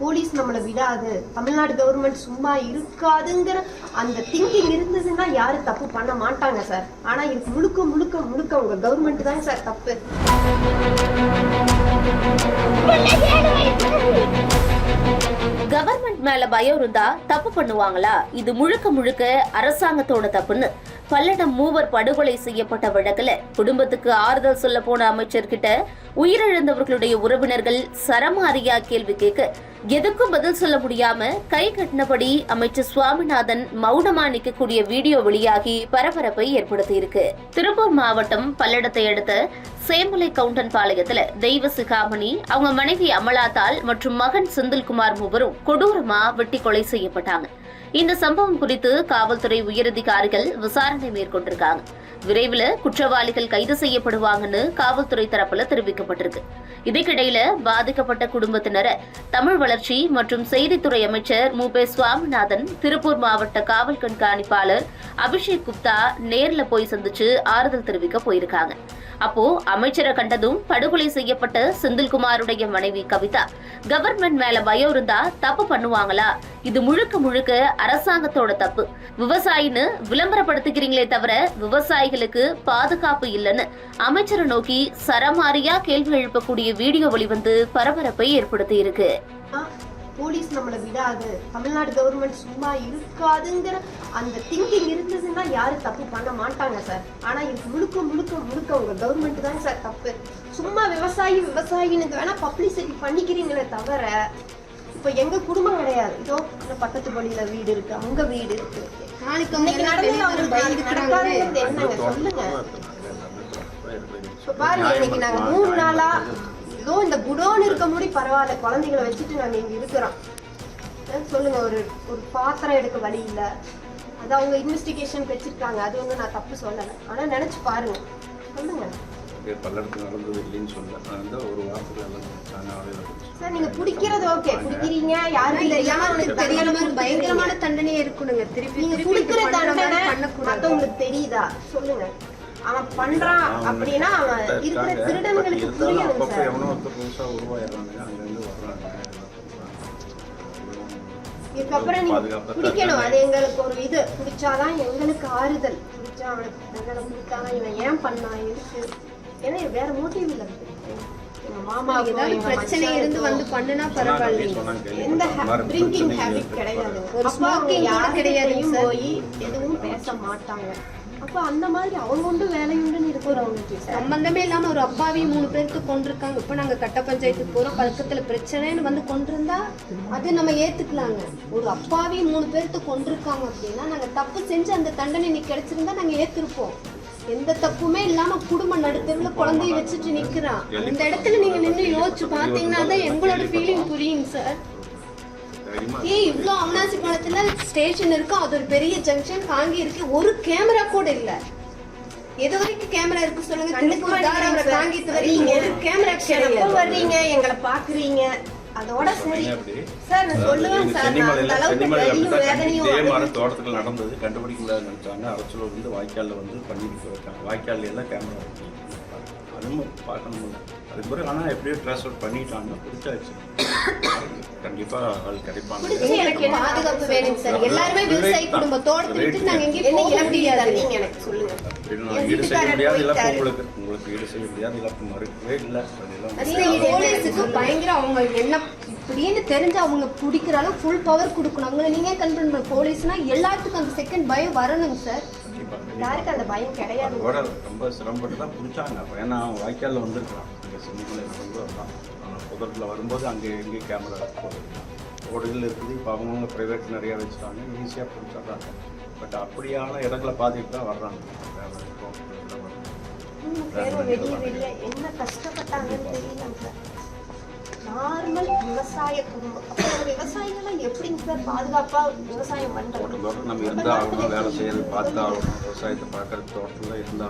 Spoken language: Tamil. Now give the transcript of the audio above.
போலீஸ் நம்மளை விடாது. தமிழ்நாடு கவர்மெண்ட் சும்மா இருக்காதுங்கிற அந்த திங்கிங் இருந்ததுன்னா யாரும் தப்பு பண்ண மாட்டாங்க சார் ஆனால் இது முழுக்க முழுக்க முழுக்க உங்க கவர்மெண்ட் தான் சார் தப்பு. கவர்மெண்ட் மேல பயம் இருந்தா தப்பு பண்ணுவாங்களா? இது முழுக்க முழுக்க அரசாங்கத்தோட தப்புன்னு. பல்லடம் மூவர் படுகொலை செய்யப்பட்ட வழக்குல குடும்பத்துக்கு ஆறுதல் சொல்ல போன அமைச்சர்கிட்ட உயிரிழந்தவர்களுடைய உறவினர்கள் சரமாரியா கேள்வி கேட்க எதுக்கும் பதில் சொல்ல முடியாம கை கட்டினபடி அமைச்சர் சுவாமிநாதன் மௌனமா நிற்கக்கூடிய வீடியோ வெளியாகி பரபரப்பை ஏற்படுத்தியிருக்கு. திருப்பூர் மாவட்டம் பல்லடத்தை அடுத்த சேமலை கவுண்டன் பாளையத்துல தெய்வ சிகாமணி அவங்க மனைவி அமலாத்தாள் மற்றும் மகன் செந்தில்குமார் மூவரும் கொடூரமா வெட்டி கொலை செய்யப்பட்டாங்க. இந்த சம்பவம் குறித்து காவல்துறை உயரதிகாரிகள் விசாரணை மேற்கொண்டிருக்காங்க. விரைவில் குற்றவாளிகள் கைது செய்யப்படுவாங்கன்னு காவல்துறை தரப்புல தெரிவிக்கப்பட்டிருக்கு. இதுக்கிடையில பாதிக்கப்பட்ட குடும்பத்தினரை தமிழ் வளர்ச்சி மற்றும் செய்தித்துறை அமைச்சர் மு பே சுவாமிநாதன் திருப்பூர் மாவட்ட காவல் கண்காணிப்பாளர் அபிஷேக் குப்தா நேர்ல போய் சந்திச்சு ஆறுதல் தெரிவிக்க போயிருக்காங்க. அப்போ அமைச்சரை கண்டதும் படுகொலை செய்யப்பட்ட செந்தில்குமாருடைய மனைவி கவிதா. கவர்மெண்ட் மேல பயம் இருந்தா தப்பு பண்ணுவாங்களா? இது முழுக்க முழுக்க அரசாங்கத்தோட தப்பு. விவசாயின்னு விளம்பரப்படுத்துகிறீங்களே தவிர விவசாயிகளுக்கு பாதுகாப்பு இல்லைன்னு அமைச்சரை நோக்கி சரமாரியா கேள்வி எழுப்பக்கூடிய வீடியோ வெளிவந்து பரபரப்பை ஏற்படுத்தி இருக்கு. போலீஸ் நம்மளை விடாது. தமிழ்நாடு கவர்மெண்ட் சும்மா இருக்காதுங்கிற அந்த திங்கிங் இருந்தது. யாரும் தப்பு பண்ண மாட்டாங்க சார் ஆனா இது முழுக்க முழுக்க முழுக்க உங்க கவர்மெண்ட் தான் சார் தப்பு. சும்மா விவசாயி விவசாயின்னு வேணா பப்ளிசிட்டி பண்ணிக்கிறீங்களே தவிர இப்ப எங்க குடும்பம் கிடையாது. இதோ பக்கத்து பள்ளியில வீடு இருக்கு அங்க வீடு இருக்கு. நாளைக்கு என்னங்க? சொல்லுங்க. இப்ப பாருங்க இன்னைக்கு நாங்க மூணு நாளா ஏதோ இந்த குடோன் இருக்க முடி பரவாயில்ல குழந்தைகளை வச்சுட்டு நாங்க இங்க இருக்கிறோம். சொல்லுங்க ஒரு ஒரு பாத்திரம் எடுக்க வழி இல்ல. அது அவங்க இன்வெஸ்டிகேஷன் வச்சிருக்காங்க. அது ஒண்ணும் நான் தப்பு சொல்லல. ஆனா நினைச்சு பாருங்க. சொல்லுங்க. பல்லடத்தில் நடந்தது இல்லைன்னு சொல்ல வந்து ஒரு வாரத்தில் சார் நீங்க குடிக்கிறது ஓகே. குடிக்கிறீங்க யாரும் தெரியாம தெரியாத மாதிரி பயங்கரமான தண்டனையே இருக்கணுங்க. திருப்பி நீங்க பண்ற தண்டனை பண்ணக்கூடாது. மத்தவங்களுக்கு தெரியுதா? சொல்லுங்க. அவன் பண்றான் அப்படின்னா அவன் இருக்கிற திருடன்களுக்கு புரியணும் சார். வர்றாங்க இதுக்கப்புறம் நீ பாதுகாப்பா குடிக்கணும். அது எங்களுக்கு ஒரு இது. குடிச்சாதான் எங்களுக்கு ஆறுதல். குடிச்சா அவனுக்கு தண்டனை இவன் ஏன் பண்ணான் எதுக்கு? ஏன்னா வேற மோட்டிவ் இல்ல மாமாவுக்கு ஏதாவது பிரச்சனை இருந்து வந்து பண்ணுனா சொன்னாங்க எந்த. Drinking habit. கிடையாது. ஒரு அப்ப அவங்க smoking கூட யார்கிட்டயும் கிடையாதுங்க சார். போய் எதுவும் பேச மாட்டாங்க. அப்ப அந்த மாதிரி அவங்க உண்டு வேலையுண்டுன்னு இருக்கிறவங்க சம்பந்தமே இல்லாம ஒரு அப்பாவி மூணு பேருக்கு கொண்டிருக்காங்க. இப்ப நாங்க கட்ட பஞ்சாயத்துக்கு போறோம். பக்கத்துல பிரச்சனைன்னு வந்து கொண்டிருந்தா அது நம்ம ஏத்துக்கலாங்க. ஒரு அப்பாவி மூணு பேருக்கு கொண்டிருக்காங்க அப்படின்னா நாங்க தப்பு செஞ்சு அந்த தண்டனை இன்னைக்கு கிடைச்சிருந்தா நாங்க ஏத்திருப்போம். எந்த தப்புமே இல்லாம குடும்பம் நடுத்தருல குழந்தைய வச்சுட்டு நிக்கிறான் அந்த இடத்துல நீங்க நின்று யோசிச்சு பாத்தீங்கன்னா தான் எங்களோட ஃபீலிங் புரியும் சார் ஏய் இவ்வளோ இவ்ளோ அவனாசி பாலத்துல ஸ்டேஷன் இருக்கு. அது ஒரு பெரிய ஜங்ஷன் காங்கி இருக்கு. ஒரு கேமரா கூட இல்லை. எது வரைக்கும் கேமரா இருக்கு சொல்லுங்க. வரைக்கும் ஒரு கேமரா எப்ப வர்றீங்க எங்களை பாக்குறீங்க. அதோட சரி. அப்படி. சார் நான் சொல்லுவேன் சார் நான் அந்த சென்னிமலையில் அளவுக்கு வலியும் வேதனையும் தோட்டத்தில் நடந்தது. கண்டுபிடிக்க முடியாது நினச்சாங்க. அரசூர் வந்து வாய்க்காலில் வந்து பண்ணிட்டு போயிருக்காங்க. வாய்க்காலில் எல்லாம் கேமரா இருக்கு. அதுவும் பார்க்கணும் அதுக்கு பிறகு ஆனால் எப்படியோ ட்ரான்ஸ்ஃபர் பண்ணிட்டாங்க. பிடிச்சாச்சு. கண்டிப்பாக ஆள் கிடைப்பாங்க. எனக்கு பாதுகாப்பு வேணும் சார்? எல்லாருமே விவசாயி குடும்பம் தோட்டத்தை விட்டு நாங்க என்ன முடியாது. தருவீங்க எனக்கு சொல்லுங்க. அப்படின்னு என் நான் ஈடு செய்ய வீட்டுக்காரர் முடியாத. இழப்பு போயிட்டாரு. உங்களுக்கு உங்களுக்கு ஈடு செய்ய முடியாத. இழப்பு மறுக்கவே இல்லை. அதெல்லாம் நீங்க போலீஸுக்கு பயங்கர அவங்க என்ன இப்படின்னு தெரிஞ்சு அவங்க பிடிக்கிற அளவு ஃபுல் பவர் கொடுக்கணும். அவங்கள நீங்க கன்ஃபர்ம் பண்ண போலீஸ்னா எல்லாத்துக்கும் அந்த செகண்ட் பயம் வரணுங்க சார். யாருக்கு அந்த பயம் கிடையாது? அதோட ரொம்ப சிரமப்பட்டு தான் பிடிச்சாங்க. ஏன்னா வாய்க்காலில் வந்திருக்கான் இங்கே சின்னமலையில் வந்து புதத்தில் வரும்போது அங்கே எங்கே கேமரா ரோடுகள் இருக்குது. இப்போ அவங்கவுங்க ப்ரைவேட் நிறையா வச்சுட்டாங்க. ஈஸியாக பிடிச்சிடுறாங்க பட் அப்படியான இடங்களை பார்த்துட்டு தான் வர்றாங்க. என்ன கஷ்டப்பட்டாங்கன்னு தெரியல. நார்மல் விவசாய குடும்பம் அப்ப விவசாயிகள் எப்படிங்க சார் பாதுகாப்பா விவசாயம் பண்றது? நம்ம இருந்தாலும் வேலை செய்யறது பார்த்து விவசாயத்தை பார்க்கறது தோட்டத்தில் இருந்தால்